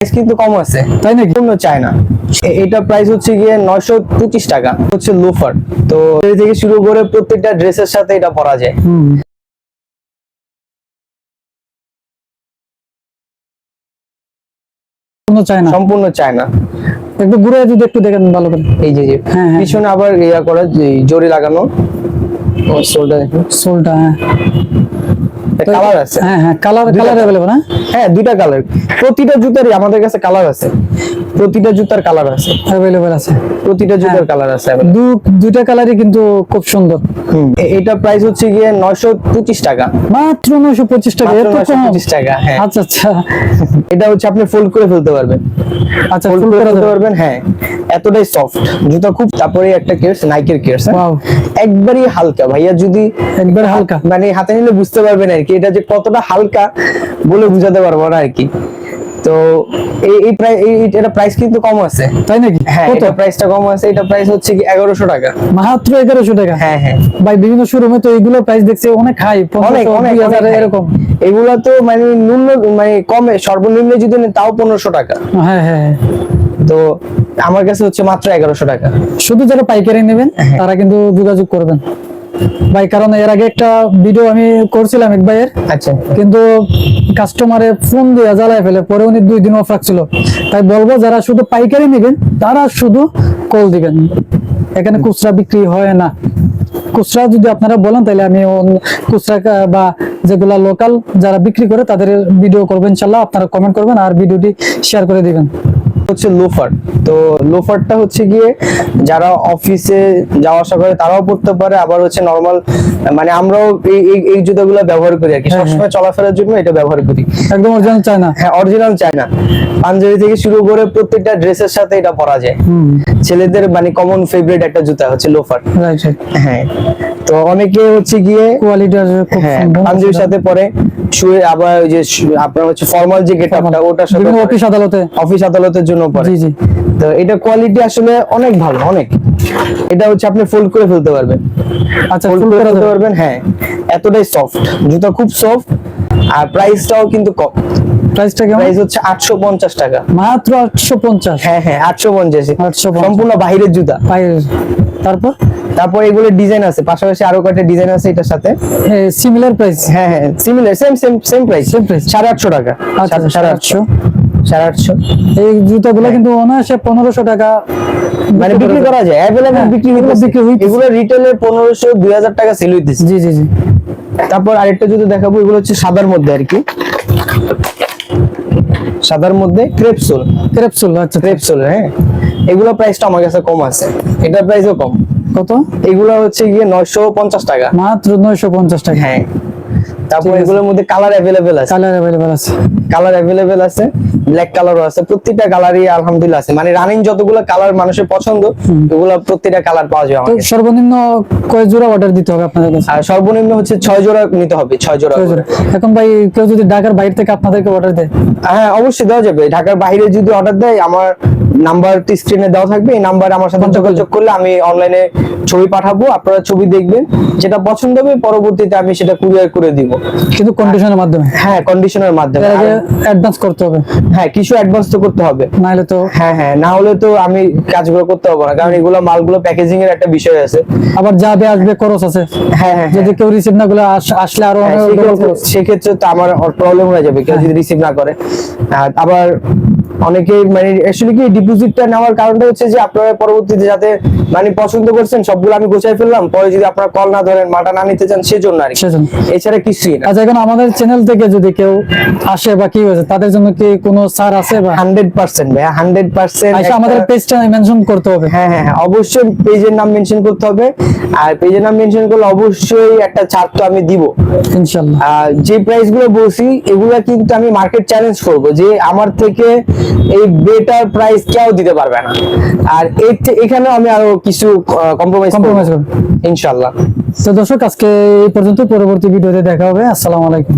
কিন্তু কম আছে তাই চায় না। এটা প্রাইস হচ্ছে গিয়ে নয়শো পঁচিশ টাকা হচ্ছে লোফার তো থেকে শুরু করে প্রত্যেকটা ড্রেসের সাথে এটা পরা যায়। সম্পূর্ণ চায় না? একটু ঘুরে যদি একটু দেখেন ভালো করে। এই যে হ্যাঁ, হ্যাঁ। পিছনে আবার ইয়া করা যে জরি লাগানো। সোলটা দেখুন। সোলটা হ্যাঁ। কালার আছে। হ্যাঁ হ্যাঁ কালার কালার अवेलेबल না হ্যাঁ? হ্যাঁ দুইটা কালার প্রতিটা জুতারই আমাদের কাছে কালার আছে। প্রতিটা জুতার কালার আছে। অ্যাভেলেবল আছে। প্রতিটা জুতার হ্যাঁ। কালার আছে দু দুইটা কালারই কিন্তু খুব সুন্দর। এটা প্রাইস হচ্ছে গিয়ে নয়শো পঁচিশ টাকা। মাত্র নয়শো পঁচিশ টাকা এত কম। 925 টাকা, হ্যাঁ। আচ্ছা আচ্ছা। এটা হচ্ছে আপনি ফোল্ড করে ফেলতে পারবেন। আচ্ছা ফোল্ড করে ফেলতে পারবেন হ্যাঁ। এতটাই সফট জুতা খুব তারপরে একটা কেয়ার্স নাইকের কেয়ার্স Wow. একবারই হালকা ভাইয়া যদি একবার হালকা। মানে হাতে নিলে বুঝতে পারবেন আর কি এটা যে কতটা হালকা বলে বুঝাতে পারব না আর কি। তো এই এই প্রাইস এটা প্রাইস কিন্তু কম আছে। তাই নাকি? হ্যাঁ এটা প্রাইসটা কম আছে এটা প্রাইস হচ্ছে কি এগারোশো টাকা। মাত্র এগারোশো টাকা? হ্যাঁ হ্যাঁ। ভাই বিভিন্ন শোরুমে তো এইগুলো প্রাইস দেখছি অনেক হাই অনেক অনেক। এরকম। এগুলা তো মানে ন্যূন মানে কমে সর্বনিম্ন যদি নেন তাও পনেরোশো টাকা। হ্যাঁ হ্যাঁ হ্যাঁ। তো আমার কাছে হচ্ছে মাত্র এগারোশো টাকা। শুধু যারা পাইকারি নেবেন হ্যাঁ। তারা কিন্তু যোগাযোগ করবেন। ভাই কারণ এর আগে একটা ভিডিও আমি করছিলাম এক ভাইয়ের আচ্ছা। কিন্তু কাস্টমারে ফোন দিয়ে জ্বালায় ফেলে পরে উনি দুই দিন অফ রাখছিল। তাই বলব যারা শুধু পাইকারি নেবেন তারা শুধু কল দিবেন। এখানে খুচরা বিক্রি হয় না। খুচরা যদি আপনারা বলেন তাহলে আমি খুচরা বা যেগুলা লোকাল যারা বিক্রি করে তাদের ভিডিও করবেন ইনশাল্লাহ আপনারা কমেন্ট করবেন আর ভিডিওটি শেয়ার করে দিবেন। হচ্ছে লোফার তো লোফারটা হচ্ছে গিয়ে যারা অফিসে যাওয়া আসা করে তারাও পড়তে পারে। আবার হচ্ছে নর্মাল মানে আমরাও এই এই- জুতাগুলো ব্যবহার করি আর কি। হ্যাঁ, সবসময় চলাফেরার জন্য এটা ব্যবহার করি। একদম অরিজিনাল চায় না হ্যাঁ অরিজিনাল চাই না পাঞ্জাবি থেকে শুরু করে প্রত্যেকটা ড্রেসের সাথে এটা পরা যায়। ছেলেদের মানে কমন ফেভারিট একটা জুতা হচ্ছে লোফার হ্যাঁ। তো অনেকে হচ্ছে গিয়ে কোয়ালিটি খুব হ্যাঁ। পাঞ্জাবির সাথে পরে শুয়ে আবার ওই যে আপনার হচ্ছে ফর্মাল যে গেটআপটা ওটার সাথে অফিস আদালতে। অফিস আদালতের জন্য পরে। জি জি। তো এটা কোয়ালিটি আসলে অনেক ভালো অনেক। এটা হচ্ছে আপনি ফোল্ড করে ফেলতে পারবেন। আচ্ছা ফোল্ড করে ফেলতে পারবেন হ্যাঁ। এতটাই সফট জুতা খুব সফট আর প্রাইসটাও কিন্তু কম। প্রাইসটা কেমন? প্রাইস হচ্ছে আটশো পঞ্চাশ টাকা। মাত্র আটশো পঞ্চাশ? হ্যাঁ হ্যাঁ আটশো পঞ্চাশ। 850 সম্পূর্ণ বাহিরের জুতা। পায়ের তারপর? তারপর এগুলো ডিজাইন আছে পাশাপাশি আরও কয়েকটা ডিজাইন আছে এটার সাথে? সিমিলার প্রাইস হ্যাঁ হ্যাঁ similar same same same price price। সাড়ে আটশো টাকা। আচ্ছা সাড়ে- সাড়ে আটশো। এই জুতাগুলো কিন্তু অনায়াসে পনেরোশো টাকা মানে বিক্রি করা যায়। অ্যাভেলেবল হ্যাঁ, বিক্রি। বিক্রি হইতেছে। এগুলো রিটেলে পনেরোশো দুই হাজার টাকা সেল হইতেছে। জি জি জি। তারপর আরেকটা জুতো দেখাবো এগুলো হচ্ছে সাদার মধ্যে আর কি। সাদার মধ্যে ক্রেপসুল। ক্রেপসুল আচ্ছা ক্রেপসুল হ্যাঁ। এগুলো প্রাইসটা আমার কাছে কম আছে। এটার প্রাইসও কম। কত? এগুলো হচ্ছে গিয়ে নয়শো পঞ্চাশ টাকা। মাত্র নয়শো পঞ্চাশ টাকা। হ্যাঁ। তারপর। এগুলোর মধ্যে কালার অ্যাভেলেবেল আছে। কালার অ্যাভেলেবল আছে। কালার অ্যাভেলেবেল আছে ব্ল্যাক কালারও আছে প্রত্যেকটা কালারই আলহামদুলিল্লাহ আছে। মানে রানিং যতগুলো কালার মানুষের পছন্দ ওগুলো প্রত্যেকটা কালার পাওয়া আমাকে সর্বনিম্ন কয় জোড়া অর্ডার দিতে হবে আপনাদের কাছে? আর সর্বনিম্ন হচ্ছে ছয় জোড়া নিতে হবে ছয় জোড়া? এখন ভাই কেউ যদি ঢাকার বাইরে থেকে আপনাদেরকে অর্ডার দেয়? হ্যাঁ অবশ্যই দেওয়া যাবে। ঢাকার বাইরে যদি অর্ডার দেয় আমার নাম্বার স্ক্রিনে দেওয়া থাকবে। এই নাম্বারে আমার সাথে যোগাযোগ করলে। আমি অনলাইনে ছবি পাঠাবো আপনারা ছবি দেখবেন। যেটা পছন্দ হবে পরবর্তীতে আমি সেটা কুরিয়ার করে দিব। কিন্তু কন্ডিশনের মাধ্যমে? হ্যাঁ কন্ডিশনের মাধ্যমে। অ্যাডভান্স করতে হবে? হ্যাঁ কিছু অ্যাডভান্স তো করতে হবে। নাহলে তো হ্যাঁ হ্যাঁ না হলে তো আমি কাজগুলো করতে পারব না কারণ এগুলো মালগুলো প্যাকেজিং এর একটা বিষয় আছে। আবার যাবে আসবে খরচ আছে। হ্যাঁ হ্যাঁ যদি কেউ রিসিভ না করে আসলে আরও হ্যাঁ, সেক্ষেত্রে- তো আমার প্রবলেম হয়ে যাবে কেউ যদি রিসিভ না করে। আবার অনেকে মানে অ্যাকচুয়ালি কি ডিপোজিটটা নেওয়ার কারণটা হচ্ছে যে আপনারা পরবর্তীতে যাতে মানে পছন্দ করছেন সবগুলো আমি গোছাই ফেললাম পরে যদি আপনারা কল না ধরেন মাটা না নিতে চান সেজন্য আর সেজন্য। এছাড়া কিছুই না। আচ্ছা এখন আমাদের চ্যানেল থেকে যদি কেউ আসে বা কি হয়েছে তাদের জন্য কি কোনো ছাড় আছে বা? হান্ড্রেড পার্সেন্ট ভাই হান্ড্রেড পার্সেন্ট আচ্ছা আমাদের পেজটা মেনশন করতে হবে। হ্যাঁ হ্যাঁ হ্যাঁ, অবশ্যই পেজের নাম মেনশন করতে হবে। আর পেজের নাম মেনশন করলে অবশ্যই একটা ছাড় তো আমি দিব। ইনশাল্লাহ। আর যে প্রাইসগুলো বলছি এগুলা কিন্তু আমি মার্কেট চ্যালেঞ্জ করব যে আমার থেকে এই বেটার প্রাইস কেউ দিতে পারবে না। আর এখানে আমি আরও কিছু কম্প্রোমাইজ কম্প্রোমাইজ করব। ইনশাআল্লাহ। তো দর্শক আজকে এই পর্যন্ত। পরবর্তী ভিডিওতে দেখা হবে। আসসালামু আলাইকুম।